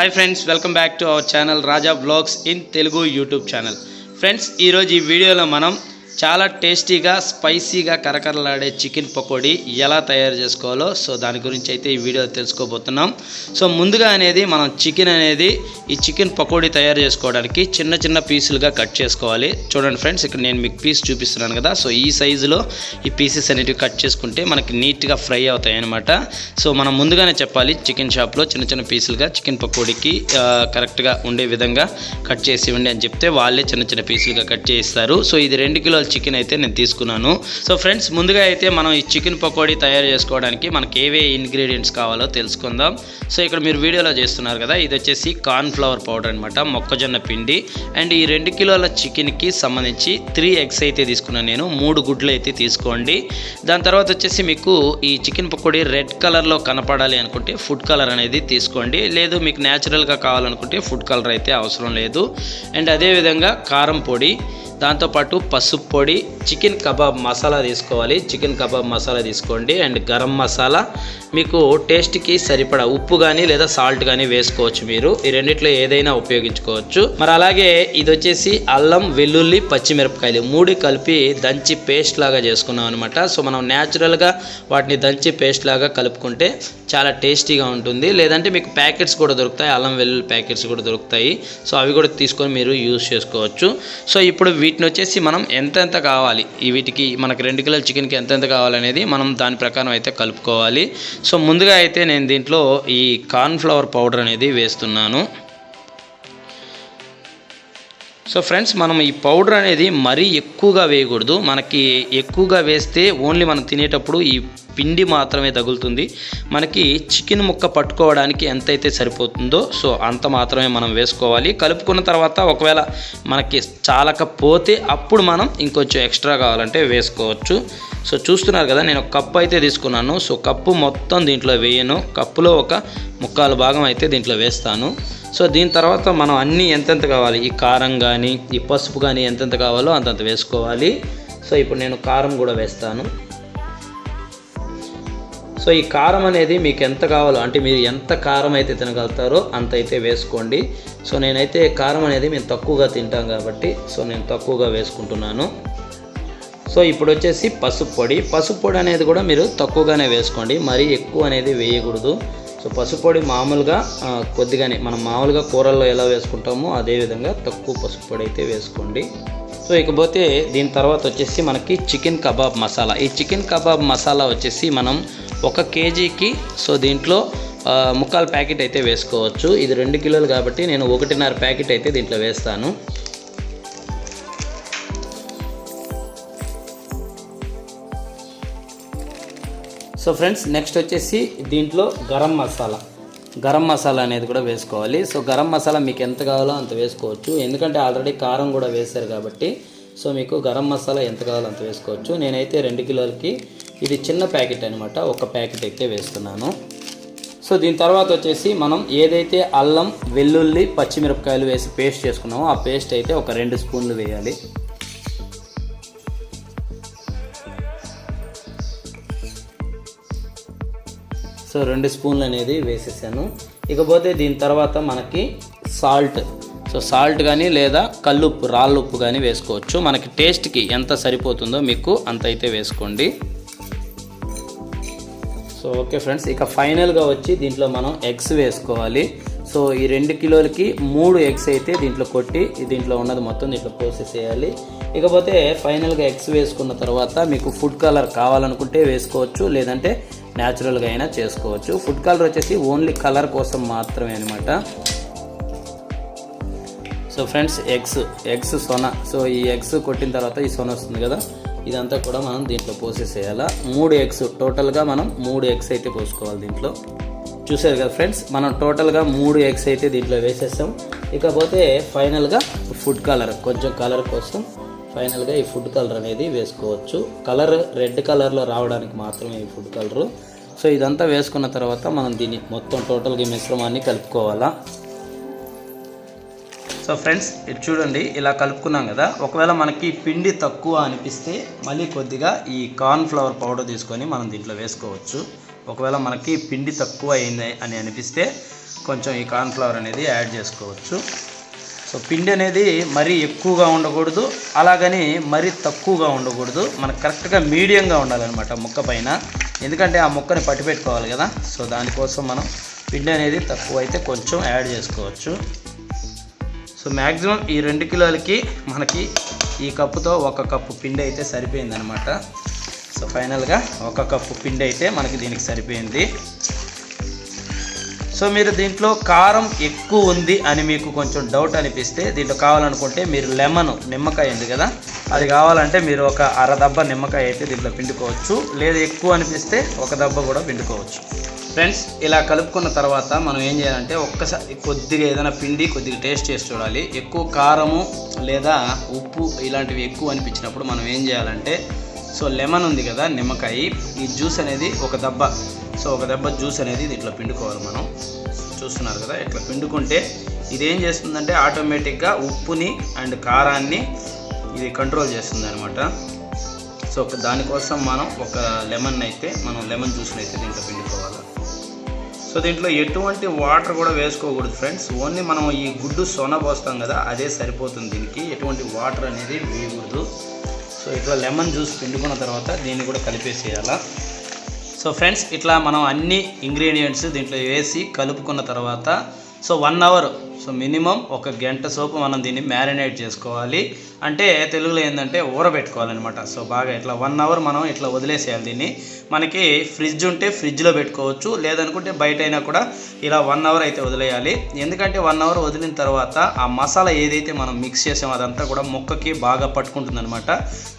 Hi friends welcome back to our channel Raja blogs in Telugu YouTube channel friends ఈరోజు ఈ వీడియోలో మనం చాలా టేస్టీగా స్పైసీగా కరకరలాడే చికెన్ పకోడీ ఎలా తయారు చేసుకోవాలో సో దాని గురించి అయితే ఈ వీడియో తెలుసుకోబోతున్నాం. సో ముందుగా అనేది మనం చికెన్ అనేది ఈ చికెన్ పకోడీ తయారు చేసుకోవడానికి చిన్న చిన్న పీసులుగా కట్ చేసుకోవాలి. చూడండి ఫ్రెండ్స్ ఇక్కడ నేను మీకు పీస్ చూపిస్తున్నాను కదా. సో ఈ సైజులో ఈ పీసెస్ అనేటివి కట్ చేసుకుంటే మనకి నీట్గా ఫ్రై అవుతాయి అనమాట సో మనం ముందుగానే చెప్పాలి చికెన్ షాప్లో చిన్న చిన్న పీసులుగా చికెన్ పకోడీకి కరెక్ట్గా ఉండే విధంగా కట్ చేసి ఇవ్వండి అని చెప్తే వాళ్ళే చిన్న చిన్న పీసులుగా కట్ చేయిస్తారు సో ఇది రెండు కిలోల చికెన్ అయితే నేను తీసుకున్నాను. సో ఫ్రెండ్స్ ముందుగా అయితే మనం ఈ చికెన్ పకోడీ తయారు చేసుకోవడానికి మనకి ఏవే ఇంగ్రీడియంట్స్ కావాలో తెలుసుకుందాం. సో ఇక్కడ మీరు వీడియోలో చేస్తున్నారు కదా ఇది వచ్చేసి కార్న్ ఫ్లవర్ పౌడర్ అనమాట మొక్కజొన్న పిండి. అండ్ ఈ రెండు కిలోల చికెన్కి సంబంధించి త్రీ ఎగ్స్ అయితే తీసుకున్నాను నేను మూడు గుడ్లు అయితే తీసుకోండి. దాని తర్వాత వచ్చేసి మీకు ఈ చికెన్ పకోడీ రెడ్ కలర్లో కనపడాలి అనుకుంటే ఫుడ్ కలర్ అనేది తీసుకోండి. లేదు మీకు న్యాచురల్గా కావాలనుకుంటే ఫుడ్ కలర్ అయితే అవసరం లేదు. అండ్ అదేవిధంగా కారం పొడి దాంతోపాటు పసుపు పొడి చికెన్ కబాబ్ మసాలా తీసుకోవాలి. చికెన్ కబాబ్ మసాలా తీసుకోండి. అండ్ గరం మసాలా. మీకు టేస్ట్కి సరిపడా ఉప్పు కానీ లేదా సాల్ట్ కానీ వేసుకోవచ్చు మీరు. ఈ రెండిట్లో ఏదైనా ఉపయోగించుకోవచ్చు. మరి అలాగే ఇది వచ్చేసి అల్లం వెల్లుల్లి పచ్చిమిరపకాయలు మూడు కలిపి దంచి పేస్ట్ లాగా చేసుకున్నాం అనమాట సో మనం న్యాచురల్గా వాటిని దంచి పేస్ట్ లాగా కలుపుకుంటే చాలా టేస్టీగా ఉంటుంది. లేదంటే మీకు ప్యాకెట్స్ కూడా దొరుకుతాయి. అల్లం వెల్లుల్లి ప్యాకెట్స్ కూడా దొరుకుతాయి. సో అవి కూడా తీసుకొని మీరు యూస్ చేసుకోవచ్చు. సో ఇప్పుడు వీటిని వచ్చేసి మనం ఎంతెంత కావాలి? వీటికి మనకి రెండు కిలోల చికెన్కి ఎంతెంత కావాలనేది మనం దాని ప్రకారం అయితే కలుపుకోవాలి. సో ముందుగా అయితే నేను దీంట్లో ఈ కార్న్ఫ్లవర్ పౌడర్ అనేది వేస్తున్నాను. సో ఫ్రెండ్స్ మనం ఈ పౌడర్ అనేది మరీ ఎక్కువగా వేయకూడదు. మనకి ఎక్కువగా వేస్తే ఓన్లీ మనం తినేటప్పుడు ఈ పిండి మాత్రమే తగులుతుంది. మనకి చికెన్ ముక్క పట్టుకోవడానికి ఎంతైతే సరిపోతుందో సో అంత మాత్రమే మనం వేసుకోవాలి. కలుపుకున్న తర్వాత ఒకవేళ మనకి చాలకపోతే అప్పుడు మనం ఇంకొంచెం ఎక్స్ట్రా కావాలంటే వేసుకోవచ్చు. సో చూస్తున్నారు కదా నేను ఒక కప్పు అయితే తీసుకున్నాను. సో కప్పు మొత్తం దీంట్లో వేయను. కప్పులో ఒక ముక్కాలు భాగం అయితే దీంట్లో వేస్తాను. సో దీని తర్వాత మనం అన్నీ ఎంతెంత కావాలి? ఈ కారం కానీ ఈ పసుపు కానీ ఎంతెంత కావాలో అంతంత వేసుకోవాలి. సో ఇప్పుడు నేను కారం కూడా వేస్తాను. సో ఈ కారం అనేది మీకు ఎంత కావాలో అంటే మీరు ఎంత కారం అయితే తినగలుగుతారో అంత అయితే వేసుకోండి. సో నేనైతే కారం అనేది మేము తక్కువగా తింటాం కాబట్టి సో నేను తక్కువగా వేసుకుంటున్నాను. సో ఇప్పుడు వచ్చేసి పసుపు పొడి. పసుపు పొడి అనేది కూడా మీరు తక్కువగానే వేసుకోండి. మరీ ఎక్కువ అనేది వేయకూడదు. సో పసుపు పొడి మామూలుగా కొద్దిగానే మనం మామూలుగా కూరల్లో ఎలా వేసుకుంటామో అదే విధంగా తక్కువ పసుపు పొడి అయితే వేసుకోండి. సో ఇకపోతే దీని తర్వాత వచ్చేసి మనకి చికెన్ కబాబ్ మసాలా. ఈ చికెన్ కబాబ్ మసాలా వచ్చేసి మనం ఒక కేజీకి సో దీంట్లో ముక్కాలు ప్యాకెట్ అయితే వేసుకోవచ్చు. ఇది రెండు కిలోలు కాబట్టి నేను ఒకటిన్నర ప్యాకెట్ అయితే దీంట్లో వేస్తాను. సో ఫ్రెండ్స్ నెక్స్ట్ వచ్చేసి దీంట్లో గరం మసాలా. గరం మసాలా అనేది కూడా వేసుకోవాలి. సో గరం మసాలా మీకు ఎంత కావాలో అంత వేసుకోవచ్చు. ఎందుకంటే ఆల్రెడీ కారం కూడా వేశారు కాబట్టి సో మీకు గరం మసాలా ఎంత కావాలో అంత వేసుకోవచ్చు. నేనైతే రెండు కిలోలకి ఇది చిన్న ప్యాకెట్ అనమాట ఒక ప్యాకెట్ అయితే వేస్తున్నాను. సో దీని తర్వాత వచ్చేసి మనం ఏదైతే అల్లం వెల్లుల్లి పచ్చిమిరపకాయలు వేసి పేస్ట్ చేసుకున్నామో ఆ పేస్ట్ అయితే ఒక రెండు స్పూన్లు వేయాలి. సో రెండు స్పూన్లు అనేది వేసేసాను. ఇకపోతే దీని తర్వాత మనకి సాల్ట్. సో సాల్ట్ కానీ లేదా కల్లుప్పు రాళ్ళుప్పు కానీ వేసుకోవచ్చు. మనకి టేస్ట్కి ఎంత సరిపోతుందో మీకు అంత అయితే వేసుకోండి. సో ఓకే ఫ్రెండ్స్ ఇక ఫైనల్గా వచ్చి దీంట్లో మనం ఎగ్స్ వేసుకోవాలి. సో ఈ రెండు కిలోలకి మూడు ఎగ్స్ అయితే దీంట్లో కొట్టి దీంట్లో ఉన్నది మొత్తం దీంట్లో పోసేసేయాలి. ఇకపోతే ఫైనల్గా ఎగ్స్ వేసుకున్న తర్వాత మీకు ఫుడ్ కలర్ కావాలనుకుంటే వేసుకోవచ్చు లేదంటే న్యాచురల్గా అయినా చేసుకోవచ్చు. ఫుడ్ కలర్ వచ్చేసి ఓన్లీ కలర్ కోసం మాత్రమే అనమాట సో ఫ్రెండ్స్ ఎగ్స్ ఎగ్స్ సొన. సో ఈ ఎగ్స్ కొట్టిన తర్వాత ఈ సొన వస్తుంది కదా? ఇదంతా కూడా మనం దీంట్లో పోసేసేయాలా? మూడు ఎగ్స్ టోటల్గా మనం మూడు ఎగ్స్ అయితే పోసుకోవాలి దీంట్లో. చూసారు కదా ఫ్రెండ్స్ మనం టోటల్గా మూడు ఎగ్స్ అయితే దీంట్లో వేసేసాం ఇకపోతే ఫైనల్గా ఫుడ్ కలర్ కొంచెం కలర్ కోసం ఫైనల్గా ఈ ఫుడ్ కలర్ అనేది వేసుకోవచ్చు. కలర్ రెడ్ కలర్లో రావడానికి మాత్రమే ఈ ఫుడ్ కలరు. సో ఇదంతా వేసుకున్న తర్వాత మనం దీన్ని మొత్తం టోటల్గా మిశ్రమాన్ని కలుపుకోవాలా? సో ఫ్రెండ్స్ ఇది చూడండి ఇలా కలుపుకున్నాం కదా. ఒకవేళ మనకి పిండి తక్కువ అనిపిస్తే మళ్ళీ కొద్దిగా ఈ కార్న్ ఫ్లవర్ పౌడర్ తీసుకొని మనం దీంట్లో వేసుకోవచ్చు. ఒకవేళ మనకి పిండి తక్కువ అయింది అని అనిపిస్తే కొంచెం ఈ కార్న్ఫ్లవర్ అనేది యాడ్ చేసుకోవచ్చు. సో పిండి అనేది మరీ ఎక్కువగా ఉండకూడదు అలాగని మరీ తక్కువగా ఉండకూడదు. మనకు కరెక్ట్గా మీడియంగా ఉండాలన్నమాట ముక్క పైన. ఎందుకంటే ఆ ముక్కని పట్టి పెట్టుకోవాలి కదా. సో దానికోసం మనం పిండి అనేది తక్కువ అయితే కొంచెం యాడ్ చేసుకోవచ్చు. సో మ్యాక్సిమం ఈ రెండు కిలోలకి మనకి ఈ కప్పుతో ఒక కప్పు పిండి అయితే సరిపోయిందనమాట సో ఫైనల్గా ఒక కప్పు పిండి అయితే మనకి దీనికి సరిపోయింది. సో మీరు దీంట్లో కారం ఎక్కువ ఉంది అని మీకు కొంచెం డౌట్ అనిపిస్తే దీంట్లో కావాలనుకుంటే మీరు లెమన్ నిమ్మకాయ ఉంది కదా అది కావాలంటే మీరు ఒక అర దబ్బ నిమ్మకాయ అయితే దీంట్లో పిండుకోవచ్చు. లేదు ఎక్కువ అనిపిస్తే ఒక దబ్బ కూడా పిండుకోవచ్చు. ఫ్రెండ్స్ ఇలా కలుపుకున్న తర్వాత మనం ఏం చేయాలంటే ఒక్కసారి కొద్దిగా ఏదైనా పిండి కొద్దిగా టేస్ట్ చేసి చూడాలి. ఎక్కువ కారము లేదా ఉప్పు ఇలాంటివి ఎక్కువ అనిపించినప్పుడు మనం ఏం చేయాలంటే సో లెమన్ ఉంది కదా నిమ్మకాయ ఈ జ్యూస్ అనేది ఒక దెబ్బ. సో ఒక దెబ్బ జ్యూస్ అనేది ఇట్లా పిండుకోవాలి మనం. చూస్తున్నారు కదా ఇట్లా పిండుకుంటే ఇది ఏం చేస్తుందంటే ఆటోమేటిక్గా ఉప్పుని అండ్ కారాన్ని ఇది కంట్రోల్ చేస్తుంది అనమాట సో దానికోసం మనం ఒక లెమన్ అయితే మనం లెమన్ జ్యూస్ని అయితే దీంట్లో పిండుకోవాలి. సో దీంట్లో ఎటువంటి వాటర్ కూడా వేసుకోకూడదు ఫ్రెండ్స్. ఓన్లీ మనం ఈ గుడ్డు సొన పోస్తాం కదా అదే సరిపోతుంది దీనికి. ఎటువంటి వాటర్ అనేది వేయకూడదు. సో ఇట్లా లెమన్ జ్యూస్ పిండుకున్న తర్వాత దీన్ని కూడా కలిపేసేయాలా. సో ఫ్రెండ్స్ ఇట్లా మనం అన్ని ఇంగ్రీడియంట్స్ దీంట్లో వేసి కలుపుకున్న తర్వాత so one hour so minimum ఒక గంట సోపు మనం దీన్ని మ్యారినేట్ చేసుకోవాలి. అంటే తెలుగులో ఏంటంటే ఊరబెట్టుకోవాలన్నమాట. సో బాగా ఇట్లా వన్ అవర్ మనం ఇట్లా వదిలేసేయాలి దీన్ని. మనకి ఫ్రిడ్జ్ ఉంటే ఫ్రిడ్జ్లో పెట్టుకోవచ్చు. లేదనుకుంటే బయట అయినా కూడా ఇలా వన్ అవర్ అయితే వదిలేయాలి. ఎందుకంటే వన్ అవర్ వదిలిన తర్వాత ఆ మసాలా ఏదైతే మనం మిక్స్ చేసామో అదంతా కూడా ముక్కకి బాగా పట్టుకుంటుంది అనమాట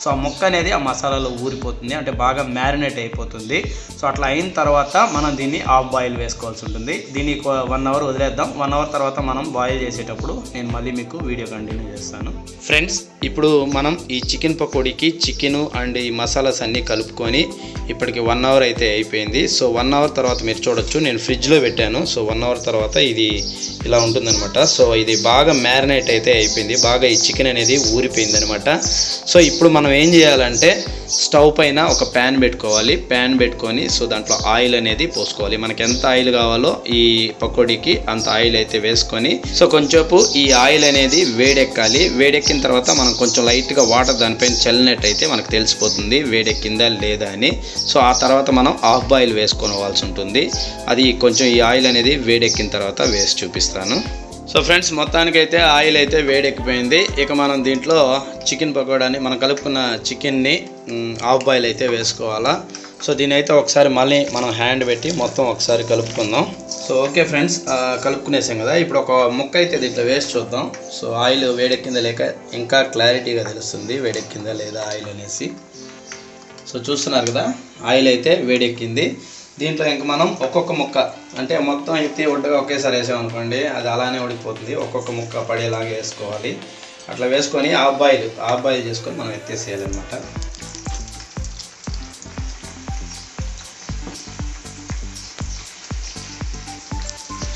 సో ఆ ముక్క అనేది ఆ మసాలాలో ఊరిపోతుంది. అంటే బాగా మ్యారినేట్ అయిపోతుంది. సో అట్లా అయిన తర్వాత మనం దీన్ని ఆఫ్ బాయిల్ వేసుకోవాల్సి ఉంటుంది. దీన్ని వన్ అవర్ వదిలేద్దాం. వన్ అవర్ తర్వాత మనం బాయిల్ చేసేటప్పుడు నేను మళ్ళీ మీకు వీడియో కంటిన్యూ చేస్తాను. ఫ్రెండ్స్ ఇప్పుడు మనం ఈ చికెన్ పకోడీకి చికెన్ అండ్ ఈ మసాలాస్ అన్నీ కలుపుకొని ఇప్పటికి వన్ అవర్ అయితే అయిపోయింది. సో వన్ అవర్ తర్వాత మీరు చూడొచ్చు. నేను ఫ్రిడ్జ్లో పెట్టాను. సో వన్ అవర్ తర్వాత ఇది ఇలా ఉంటుందన్నమాట. సో ఇది బాగా మ్యారినేట్ అయితే అయిపోయింది. బాగా ఈ చికెన్ అనేది ఊరిపోయింది అనమాట సో ఇప్పుడు మనం ఏం చేయాలంటే స్టవ్ పైన ఒక ప్యాన్ పెట్టుకోవాలి. ప్యాన్ పెట్టుకొని సో దాంట్లో ఆయిల్ అనేది పోసుకోవాలి. మనకి ఎంత ఆయిల్ కావాలో ఈ పకోడీకి అంత ఆయిల్ అయితే వేసుకొని సో కొంచెంసేపు ఈ ఆయిల్ అనేది వేడెక్కాలి. వేడెక్కిన తర్వాత మనం కొంచెం లైట్గా వాటర్ దానిపైన చల్లినట్టయితే మనకు తెలిసిపోతుంది వేడెక్కిందా లేదా అని. సో ఆ తర్వాత మనం ఆఫ్ బాయిల్ వేసుకోవాల్సి ఉంటుంది. అది కొంచెం ఈ ఆయిల్ అనేది వేడెక్కిన తర్వాత వేసి చూపిస్తాను. సో ఫ్రెండ్స్ మొత్తానికైతే ఆయిల్ అయితే వేడెక్కిపోయింది ఇక మనం దీంట్లో చికెన్ పకోడాని మనం కలుపుకున్న చికెన్ని ఆఫ్ బాయిల్ అయితే వేసుకోవాలా. సో దీని అయితే ఒకసారి మళ్ళీ మనం హ్యాండ్ పెట్టి మొత్తం ఒకసారి కలుపుకుందాం. సో ఓకే ఫ్రెండ్స్ కలుపుకునేసాం కదా. ఇప్పుడు ఒక ముక్క అయితే దీంట్లో వేసి చూద్దాం. సో ఆయిల్ వేడెక్కిందా లేక ఇంకా క్లారిటీగా తెలుస్తుంది వేడెక్కిందా లేదా ఆయిల్ అనేసి. సో చూస్తున్నారు కదా ఆయిల్ అయితే వేడెక్కింది. దీంట్లో ఇంక మనం ఒక్కొక్క ముక్క అంటే మొత్తం ఎత్తి ఒడ్డుగా ఒకేసారి వేసామనుకోండి అది అలానే ఉడికిపోతుంది ఒక్కొక్క ముక్క పడేలాగా వేసుకోవాలి. అట్లా వేసుకొని ఆ బాయిల్ ఆ బాయిల్ చేసుకొని మనం ఎత్తేసేయాలన్నమాట.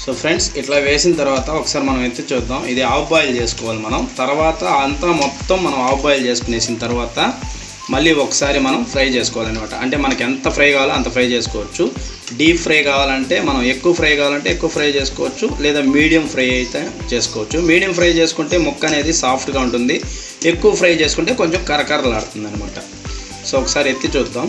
సో ఫ్రెండ్స్ ఇట్లా వేసిన తర్వాత ఒకసారి మనం ఎత్తి చూద్దాం. ఇది ఆఫ్ బాయిల్ చేసుకోవాలి మనం. తర్వాత అంతా మొత్తం మనం ఆఫ్ బాయిల్ చేసుకునేసిన తర్వాత మళ్ళీ ఒకసారి మనం ఫ్రై చేసుకోవాలన్నమాట. అంటే మనకి ఎంత ఫ్రై కావాలో అంత ఫ్రై చేసుకోవచ్చు. డీప్ ఫ్రై కావాలంటే మనం ఎక్కువ ఫ్రై కావాలంటే ఎక్కువ ఫ్రై చేసుకోవచ్చు. లేదా మీడియం ఫ్రై అయితే చేసుకోవచ్చు. మీడియం ఫ్రై చేసుకుంటే ముక్క అనేది సాఫ్ట్గా ఉంటుంది. ఎక్కువ ఫ్రై చేసుకుంటే కొంచెం కరకరలాడుతుంది అనమాట సో ఒకసారి ఎత్తి చూద్దాం.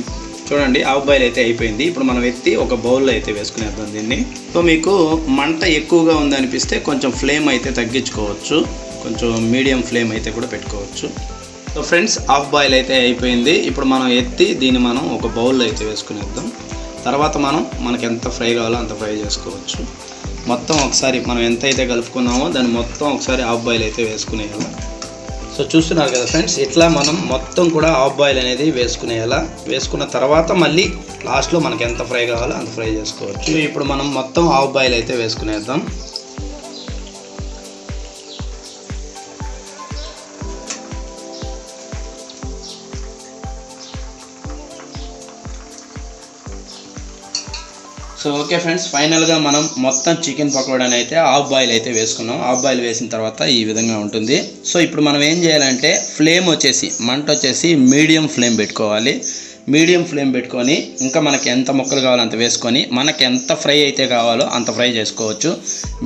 చూడండి ఆఫ్ బాయిల్ అయితే అయిపోయింది. ఇప్పుడు మనం ఎత్తి ఒక బౌల్లో అయితే వేసుకునేద్దాం దీన్ని. సో మీకు మంట ఎక్కువగా ఉందనిపిస్తే కొంచెం ఫ్లేమ్ అయితే తగ్గించుకోవచ్చు. కొంచెం మీడియం ఫ్లేమ్ అయితే కూడా పెట్టుకోవచ్చు. సో ఫ్రెండ్స్ హాఫ్ బాయిల్ అయితే అయిపోయింది. ఇప్పుడు మనం ఎత్తి దీన్ని మనం ఒక బౌల్లో అయితే వేసుకునేద్దాం. తర్వాత మనం మనకి ఎంత ఫ్రై కావాలో అంత ఫ్రై చేసుకోవచ్చు. మొత్తం ఒకసారి మనం ఎంత అయితే కలుపుకున్నామో దాన్ని మొత్తం ఒకసారి హాఫ్ బాయిల్ అయితే వేసుకునేయాలి. సో చూస్తున్నారు కదా ఫ్రెండ్స్ ఇట్లా మనం మొత్తం కూడా ఆఫ్ బాయిల్ అనేది వేసుకునేలా వేసుకున్న తర్వాత మళ్ళీ లాస్ట్లో మనకి ఎంత ఫ్రై కావాలో అంత ఫ్రై చేసుకోవచ్చు. ఇప్పుడు మనం మొత్తం ఆఫ్ బాయిల్ అయితే వేసుకునేద్దాం. సో ఓకే ఫ్రెండ్స్ ఫైనల్గా మనం మొత్తం చికెన్ పకోడాని అయితే హాఫ్ బాయిల్ అయితే వేసుకున్నాం. హాఫ్ బాయిల్ వేసిన తర్వాత ఈ విధంగా ఉంటుంది. సో ఇప్పుడు మనం ఏం చేయాలంటే ఫ్లేమ్ వచ్చేసి మంట వచ్చేసి మీడియం ఫ్లేమ్ పెట్టుకోవాలి. మీడియం ఫ్లేమ్ పెట్టుకొని ఇంకా మనకి ఎంత ముక్కలు కావాలో అంత వేసుకొని మనకి ఎంత ఫ్రై అయితే కావాలో అంత ఫ్రై చేసుకోవచ్చు.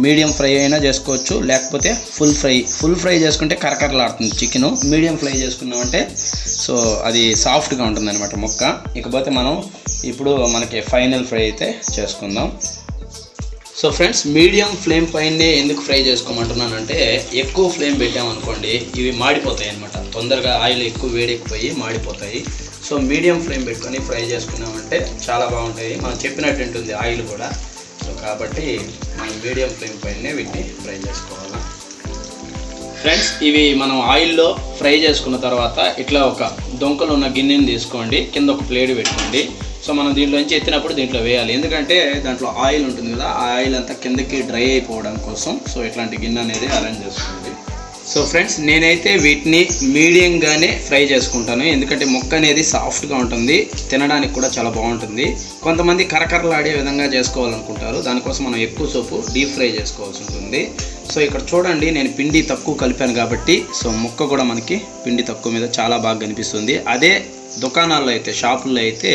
మీడియం ఫ్రై అయినా చేసుకోవచ్చు లేకపోతే ఫుల్ ఫ్రై. ఫుల్ ఫ్రై చేసుకుంటే కరకరలాడుతుంది చికెన్. మీడియం ఫ్రై చేసుకున్నామంటే సో అది సాఫ్ట్గా ఉంటుంది అనమాట ముక్క. ఇకపోతే మనం ఇప్పుడు మనకి ఫైనల్ ఫ్రై అయితే చేసుకుందాం. సో ఫ్రెండ్స్ మీడియం ఫ్లేమ్ పైనే ఎందుకు ఫ్రై చేసుకోమంటున్నానంటే ఎక్కువ ఫ్లేమ్ పెట్టామనుకోండి ఇవి మాడిపోతాయి అనమాట తొందరగా ఆయిల్ ఎక్కువ వేడెక్కిపోయి మాడిపోతాయి. సో మీడియం ఫ్లేమ్ పెట్టుకొని ఫ్రై చేసుకున్నామంటే చాలా బాగుంటాయి. మనం చెప్పినట్టు ఉంటుంది ఆయిల్ కూడా. సో కాబట్టి మనం మీడియం ఫ్లేమ్ పైనే వీటిని ఫ్రై చేసుకోవాలి. ఫ్రెండ్స్ ఇవి మనం ఆయిల్లో ఫ్రై చేసుకున్న తర్వాత ఇట్లా ఒక దొంకలు ఉన్న గిన్నెని తీసుకోండి. కింద ఒక ప్లేట్ పెట్టుకోండి. సో మనం దీంట్లోంచి ఎత్తినప్పుడు దీంట్లో వేయాలి. ఎందుకంటే దాంట్లో ఆయిల్ ఉంటుంది కదా ఆ ఆయిల్ అంతా కిందకి డ్రై అయిపోవడం కోసం. సో ఇట్లాంటి గిన్నె అనేది అరేంజ్ చేసుకోండి. సో ఫ్రెండ్స్ నేనైతే వీటిని మీడియంగానే ఫ్రై చేసుకుంటాను. ఎందుకంటే మొక్క అనేది సాఫ్ట్గా ఉంటుంది. తినడానికి కూడా చాలా బాగుంటుంది. కొంతమంది కరకరలాడే విధంగా చేసుకోవాలనుకుంటారు. దానికోసం మనం ఎక్కువ సోపు డీప్ ఫ్రై చేసుకోవాల్సి ఉంటుంది. సో ఇక్కడ చూడండి నేను పిండి తక్కువ కలిపాను కాబట్టి సో ముక్క కూడా మనకి పిండి తక్కువ మీద చాలా బాగా కనిపిస్తుంది. అదే దుకాణాల్లో అయితే షాపుల్లో అయితే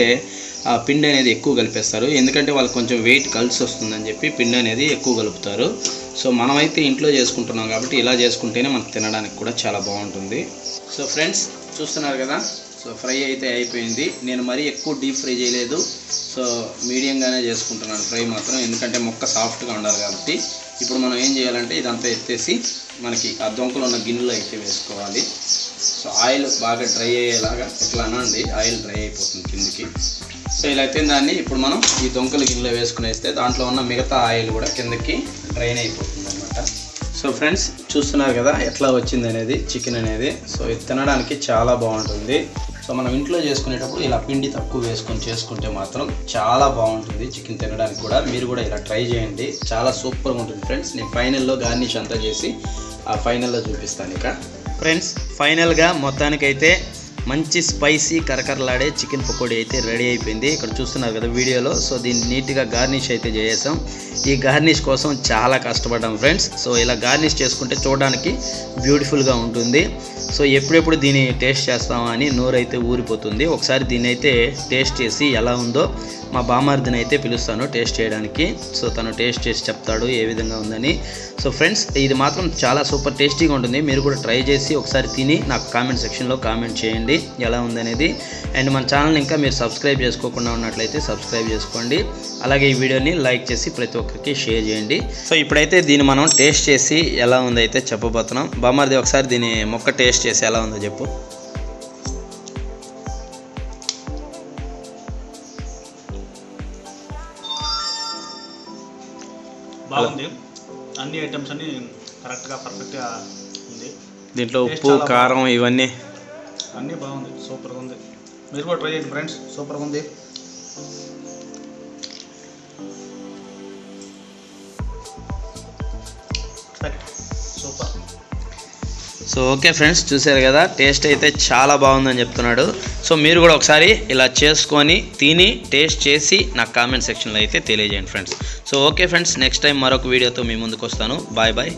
ఆ పిండి అనేది ఎక్కువ కలిపేస్తారు. ఎందుకంటే వాళ్ళు కొంచెం వెయిట్ కలిసి వస్తుందని చెప్పి పిండి అనేది ఎక్కువ కలుపుతారు. సో మనమైతే ఇంట్లో చేసుకుంటున్నాం కాబట్టి ఇలా చేసుకుంటేనే మనకు తినడానికి కూడా చాలా బాగుంటుంది. సో ఫ్రెండ్స్ చూస్తున్నారు కదా? సో ఫ్రై అయితే అయిపోయింది. నేను మరీ ఎక్కువ డీప్ ఫ్రై చేయలేదు. సో మీడియంగానే చేసుకుంటున్నాను ఫ్రై మాత్రం. ఎందుకంటే మొక్క సాఫ్ట్గా ఉండాలి కాబట్టి. ఇప్పుడు మనం ఏం చేయాలంటే ఇదంతా ఎత్తేసి మనకి ఆ దొంకలు ఉన్న గిన్నెలో అయితే వేసుకోవాలి. సో ఆయిల్ బాగా డ్రై అయ్యేలాగా ఇట్లా అనండి. ఆయిల్ డ్రై అయిపోతుంది కిందికి. సో ఇలా అయితే దాన్ని ఇప్పుడు మనం ఈ దొంకలు గిన్నెలో వేసుకుని వేస్తే దాంట్లో ఉన్న మిగతా ఆయిల్ కూడా కిందకి డ్రైన్ అయిపోతుంది అనమాట సో ఫ్రెండ్స్ చూస్తున్నారు కదా ఎట్లా వచ్చింది అనేది చికెన్ అనేది. సో ఇది తినడానికి చాలా బాగుంటుంది. సో మనం ఇంట్లో చేసుకునేటప్పుడు ఇలా పిండి తక్కువ వేసుకొని చేసుకుంటే మాత్రం చాలా బాగుంటుంది చికెన్ తినడానికి కూడా. మీరు కూడా ఇలా ట్రై చేయండి. చాలా సూపర్గా ఉంటుంది ఫ్రెండ్స్ నేను ఫైనల్లో గార్నిష్ అంతా చేసి ఆ ఫైనల్లో చూపిస్తాను ఇక. ఫ్రెండ్స్ ఫైనల్గా మొత్తానికైతే మంచి స్పైసీ కరకరలాడే చికెన్ పకోడీ అయితే రెడీ అయిపోయింది. ఇక్కడ చూస్తున్నారు కదా వీడియోలో. సో దీన్ని నీట్గా గార్నిష్ అయితే చేసాం ఈ గార్నిష్ కోసం చాలా కష్టపడ్డాం ఫ్రెండ్స్. సో ఇలా గార్నిష్ చేసుకుంటే చూడడానికి బ్యూటిఫుల్గా ఉంటుంది. సో ఎప్పుడెప్పుడు దీన్ని టేస్ట్ చేస్తామా అని నోరైతే ఊరిపోతుంది. ఒకసారి దీన్ని అయితే టేస్ట్ చేసి ఎలా ఉందో మా బామార్దిని అయితే పిలుస్తాను టేస్ట్ చేయడానికి. సో తను టేస్ట్ చేసి చెప్తాడు ఏ విధంగా ఉందని. సో ఫ్రెండ్స్ ఇది మాత్రం చాలా సూపర్ టేస్టీగా ఉంటుంది. మీరు కూడా ట్రై చేసి ఒకసారి తిని నాకు కామెంట్ సెక్షన్లో కామెంట్ చేయండి ఎలా ఉందనేది. అండ్ మన ఛానల్ ఇంకా మీరు సబ్స్క్రైబ్ చేసుకోకుండా ఉన్నట్లయితే సబ్స్క్రైబ్ చేసుకోండి. అలాగే ఈ వీడియోని లైక్ చేసి ప్రతి ఒక్కరికి షేర్ చేయండి. సో ఇప్పుడైతే దీన్ని మనం టేస్ట్ చేసి ఎలా ఉందో అయితే చెప్పబోతున్నాం. బామార్ది ఒకసారి దీని మొక్క టేస్ట్ చేసి ఎలా ఉందో చెప్పు. బాగుంది. అన్ని ఐటమ్స్ అన్ని కరెక్ట్గా పర్ఫెక్ట్గా ఉంది. దీంట్లో ఉప్పు కారం ఇవన్నీ. అన్నీ బాగుంది. సూపర్గా ఉంది. మీరు కూడా ట్రై చేయండి ఫ్రెండ్స్ సూపర్గా ఉంది. సో ఓకే ఫ్రెండ్స్ చూశారు కదా? టేస్ట్ అయితే చాలా బాగుందని చెప్తున్నాడు. సో మీరు కూడా ఒకసారి ఇలా చేసుకొని తిని టేస్ట్ చేసి నాకు కామెంట్ సెక్షన్లో అయితే తెలియజేయండి friends. So okay friends next time మరొక వీడియోతో మీ ముందుకు వస్తాను. Bye bye.